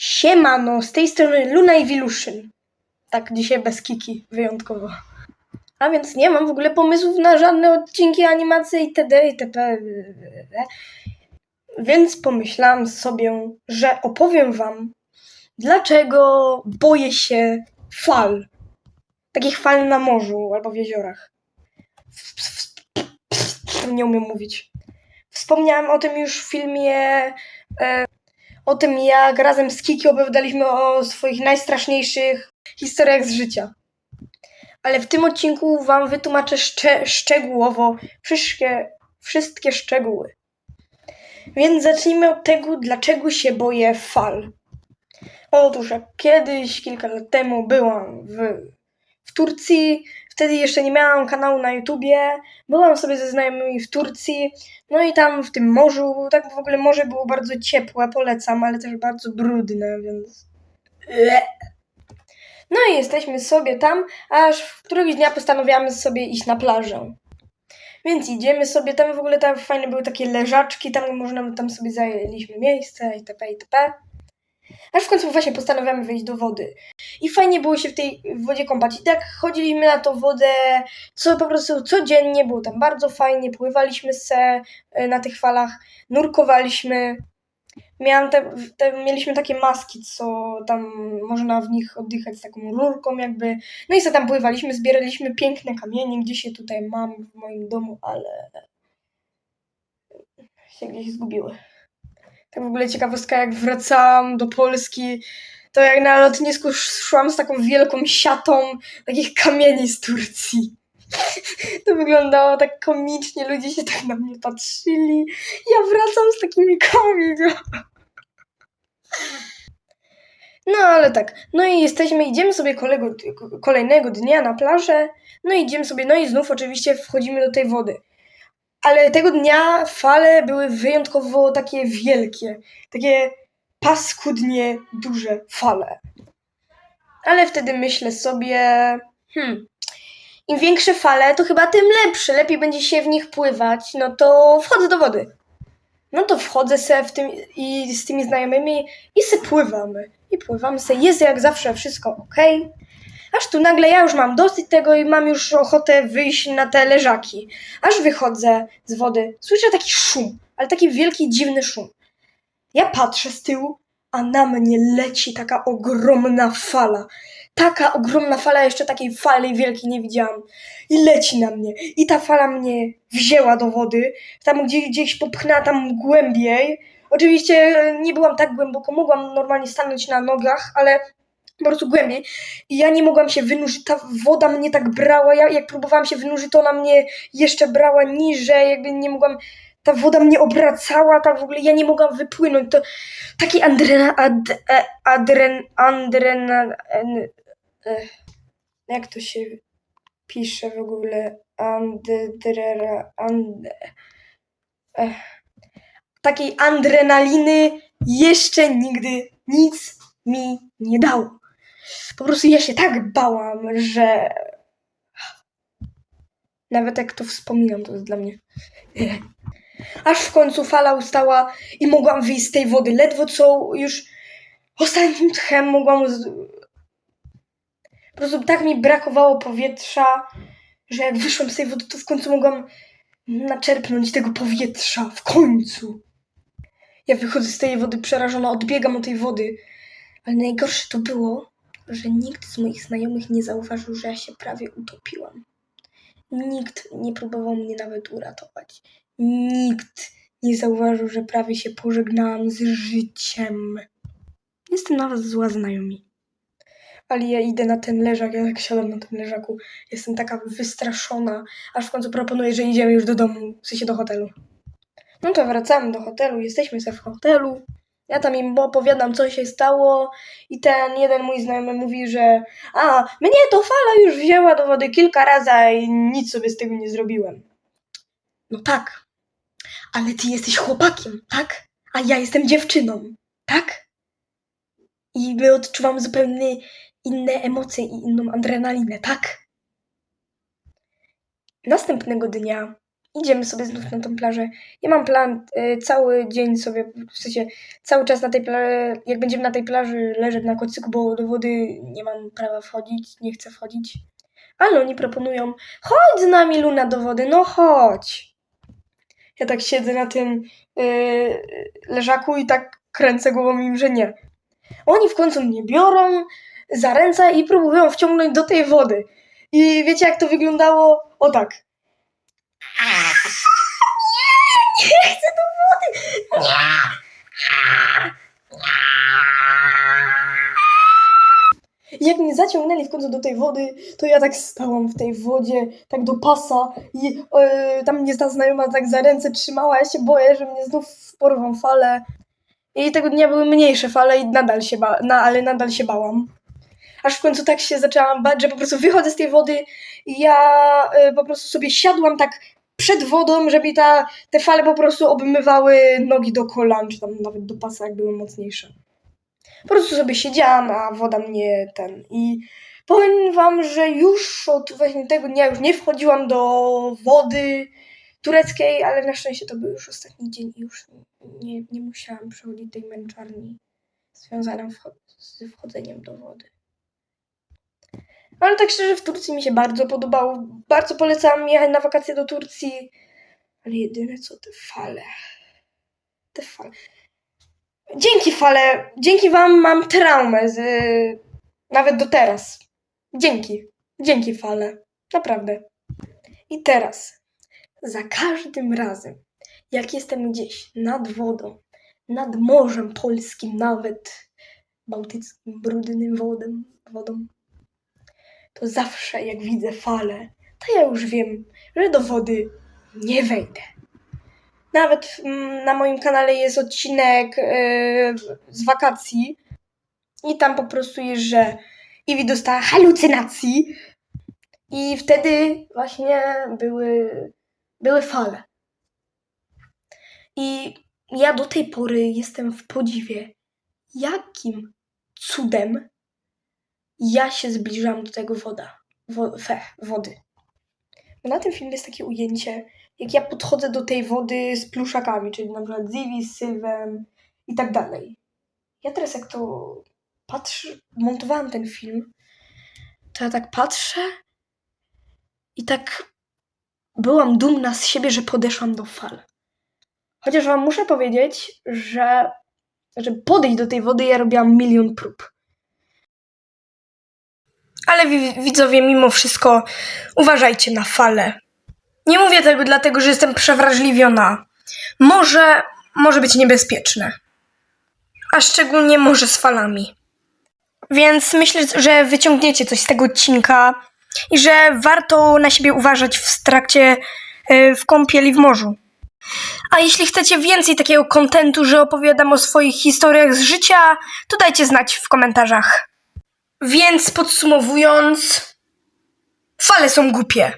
Siemano, z tej strony Luna i Wiluszyn. Tak, dzisiaj bez kiki, wyjątkowo. A więc nie mam w ogóle pomysłów na żadne odcinki, animacje itd. itp. Więc pomyślałam sobie, że opowiem wam, dlaczego boję się fal. Takich fal na morzu albo w jeziorach. Nie umiem mówić. Wspomniałam o tym już w filmie e, o tym, jak razem z Kiki opowiadaliśmy o swoich najstraszniejszych historiach z życia. Ale w tym odcinku Wam wytłumaczę szcze- szczegółowo wszystkie, wszystkie szczegóły. Więc zacznijmy od tego, dlaczego się boję fal. Otóż, jak kiedyś, kilka lat temu byłam w, w Turcji, wtedy jeszcze nie miałam kanału na YouTubie, byłam sobie ze znajomymi w Turcji, no i tam w tym morzu, tak w ogóle morze było bardzo ciepłe, polecam, ale też bardzo brudne, więc... No i jesteśmy sobie tam, aż w któregoś dnia postanawiamy sobie iść na plażę. Więc idziemy sobie, tam w ogóle tam fajne były takie leżaczki, tam można, tam sobie zajęliśmy miejsce itp. itp. Aż w końcu właśnie postanawiamy wejść do wody. I fajnie było się w tej wodzie kąpać. I tak chodziliśmy na tą wodę, co po prostu codziennie, było tam bardzo fajnie, pływaliśmy se y, na tych falach, nurkowaliśmy. Miałam te, te, mieliśmy takie maski, co tam można w nich oddychać z taką rurką jakby. No i sobie tam pływaliśmy, zbieraliśmy piękne kamienie, gdzieś je tutaj mam w moim domu, ale się gdzieś zgubiły. Tak w ogóle ciekawostka, jak wracałam do Polski, to jak na lotnisku szłam z taką wielką siatą takich kamieni z Turcji. To wyglądało tak komicznie, ludzie się tak na mnie patrzyli. Ja wracam z takimi kamieniami. No ale tak, no i jesteśmy, idziemy sobie kolego, kolejnego dnia na plażę, no i idziemy sobie, no i znów oczywiście wchodzimy do tej wody. Ale tego dnia fale były wyjątkowo takie wielkie, takie paskudnie duże fale. Ale wtedy myślę sobie, hmm, im większe fale, to chyba tym lepsze, lepiej będzie się w nich pływać, no to wchodzę do wody. No to wchodzę se w tym i z tymi znajomymi i se pływamy. I pływamy se, jest jak zawsze wszystko ok. Aż tu nagle ja już mam dosyć tego i mam już ochotę wyjść na te leżaki. Aż wychodzę z wody, słyszę taki szum, ale taki wielki, dziwny szum. Ja patrzę z tyłu, a na mnie leci taka ogromna fala. Taka ogromna fala, jeszcze takiej fali wielkiej nie widziałam. I leci na mnie. I ta fala mnie wzięła do wody, tam gdzie, gdzieś popchnęła tam głębiej. Oczywiście e, nie byłam tak głęboko, mogłam normalnie stanąć na nogach, ale po prostu głębiej. I ja nie mogłam się wynurzyć, ta woda mnie tak brała, ja jak próbowałam się wynurzyć, to ona mnie jeszcze brała niżej, jakby nie mogłam, ta woda mnie obracała, tak w ogóle ja nie mogłam wypłynąć, to taki adrena, ad, e, adren, adrena, en, e, jak to się pisze w ogóle, andrera, and, e, takiej adrenaliny jeszcze nigdy nic mi nie dało. Po prostu ja się tak bałam, że nawet jak to wspominam, to jest dla mnie. Aż w końcu fala ustała i mogłam wyjść z tej wody. Ledwo co już ostatnim tchem mogłam. Z... Po prostu tak mi brakowało powietrza, że jak wyszłam z tej wody, to w końcu mogłam naczerpnąć tego powietrza. W końcu. Ja wychodzę z tej wody przerażona, odbiegam od tej wody. Ale najgorsze to było, że nikt z moich znajomych nie zauważył, że ja się prawie utopiłam. Nikt nie próbował mnie nawet uratować. Nikt nie zauważył, że prawie się pożegnałam z życiem. Jestem na was zła znajomi. Ale ja idę na ten leżak, ja jak siadam na tym leżaku, jestem taka wystraszona, aż w końcu proponuję, że idziemy już do domu, w sensie do hotelu. No to wracamy do hotelu, jesteśmy sobie w hotelu. Ja tam im opowiadam, co się stało, i ten jeden mój znajomy mówi, że a, mnie to fala już wzięła do wody kilka razy i nic sobie z tego nie zrobiłem. No tak, ale ty jesteś chłopakiem, tak? A ja jestem dziewczyną, tak? I my odczuwamy zupełnie inne emocje i inną adrenalinę, tak? Następnego dnia idziemy sobie znów na tą plażę. Ja mam plan y, cały dzień sobie, w sensie cały czas na tej plaży, jak będziemy na tej plaży leżeć na kocyku, bo do wody nie mam prawa wchodzić, nie chcę wchodzić. Ale oni proponują, chodź z nami Luna do wody, no chodź. Ja tak siedzę na tym y, leżaku i tak kręcę głową im, że nie. Oni w końcu mnie biorą za ręce i próbują wciągnąć do tej wody. I wiecie jak to wyglądało? O tak. Nie, nie chcę do wody. Jak mnie zaciągnęli w końcu do tej wody, to ja tak stałam w tej wodzie, tak do pasa i e, tam mnie ta znajoma tak za ręce trzymała. Ja się boję, że mnie znów porwą fale. I tego dnia były mniejsze fale i nadal się ba- na, ale nadal się bałam. Aż w końcu tak się zaczęłam bać, że po prostu wychodzę z tej wody i ja e, po prostu sobie siadłam tak przed wodą, żeby ta, te fale po prostu obmywały nogi do kolan, czy tam nawet do pasa, jak były mocniejsze. Po prostu sobie siedziałam, a woda mnie ten. I powiem wam, że już od właśnie tego dnia już nie wchodziłam do wody tureckiej, ale na szczęście to był już ostatni dzień i już nie, nie musiałam przechodzić tej męczarni związaną z wchodzeniem do wody. Ale tak szczerze, w Turcji mi się bardzo podobało. Bardzo polecam jechać na wakacje do Turcji. Ale jedyne co te fale. Te fale. Dzięki fale, dzięki wam mam traumę z, nawet do teraz. Dzięki. Dzięki fale. Naprawdę. I teraz, za każdym razem, jak jestem gdzieś nad wodą, nad morzem polskim, nawet bałtyckim, brudnym wodem, wodą, to zawsze jak widzę falę, to ja już wiem, że do wody nie wejdę. Nawet mm, na moim kanale jest odcinek yy, z wakacji i tam po prostu jest, że Iwi dostała halucynacji i wtedy właśnie były, były fale. I ja do tej pory jestem w podziwie, jakim cudem ja się zbliżam do tego woda, wo, fe, wody. Bo na tym filmie jest takie ujęcie, jak ja podchodzę do tej wody z pluszakami, czyli na przykład Zivi, Sylwem i tak dalej. Ja teraz jak to patrzę, montowałam ten film, to ja tak patrzę i tak byłam dumna z siebie, że podeszłam do fal. Chociaż wam muszę powiedzieć, że żeby podejść do tej wody, ja robiłam milion prób. Ale wi- widzowie, mimo wszystko, uważajcie na fale. Nie mówię tego dlatego, że jestem przewrażliwiona. Może, może być niebezpieczne. A szczególnie może z falami. Więc myślę, że wyciągniecie coś z tego odcinka i że warto na siebie uważać w trakcie e, w kąpieli w morzu. A jeśli chcecie więcej takiego kontentu, że opowiadam o swoich historiach z życia, to dajcie znać w komentarzach. Więc podsumowując, fale są głupie.